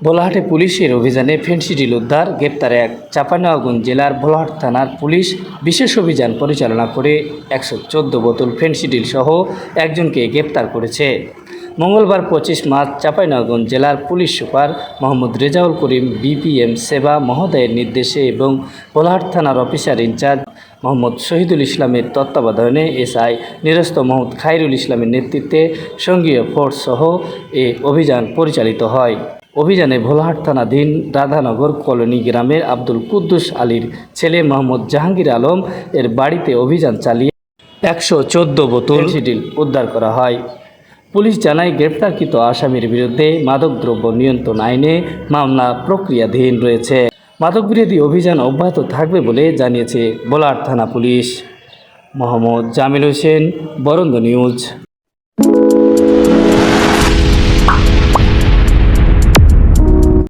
ভোলাহাটে পুলিশের অভিযানে ফেন্সিডিল উদ্ধার, গ্রেপ্তারে এক চাঁপাইনবাবগঞ্জ জেলার ভোলাহাট থানার পুলিশ বিশেষ অভিযান পরিচালনা করে একশো চোদ্দ বোতল ফেন্সিডিল সহ একজনকে গ্রেপ্তার করেছে। মঙ্গলবার পঁচিশ মার্চ চাঁপাইনবাবগঞ্জ জেলার police super Mohammad Rezaul Karim, BPM সেবা মহোদয়ের নির্দেশে এবং ভোলাহাট থানার অফিসার ইনচার্জ মোহাম্মদ শহীদুল ইসলামের তত্ত্বাবধানে এসআই নিরস্ত মোহাম্মদ খাইরুল ইসলামের নেতৃত্বে সঙ্গীয় ফোর্স সহ এ অভিযান পরিচালিত হয়। অভিযানে ভোলাহাট থানাধীন রাধানগর কলোনি গ্রামের আব্দুল কুদ্দুস আলীর ছেলে মোহাম্মদ জাহাঙ্গীর আলম এর বাড়িতে অভিযান চালিয়ে একশো চোদ্দ বোতল সিডিল উদ্ধার করা হয়। পুলিশ জানায় গ্রেপ্তারকৃত আসামির বিরুদ্ধে মাদকদ্রব্য নিয়ন্ত্রণ আইনে মামলা প্রক্রিয়াধীন রয়েছে। মাদক বিরোধী অভিযান অব্যাহত থাকবে বলে জানিয়েছে বোলার থানা পুলিশ। মোহাম্মদ জামিল হোসেন, বরন্দ নিউজ।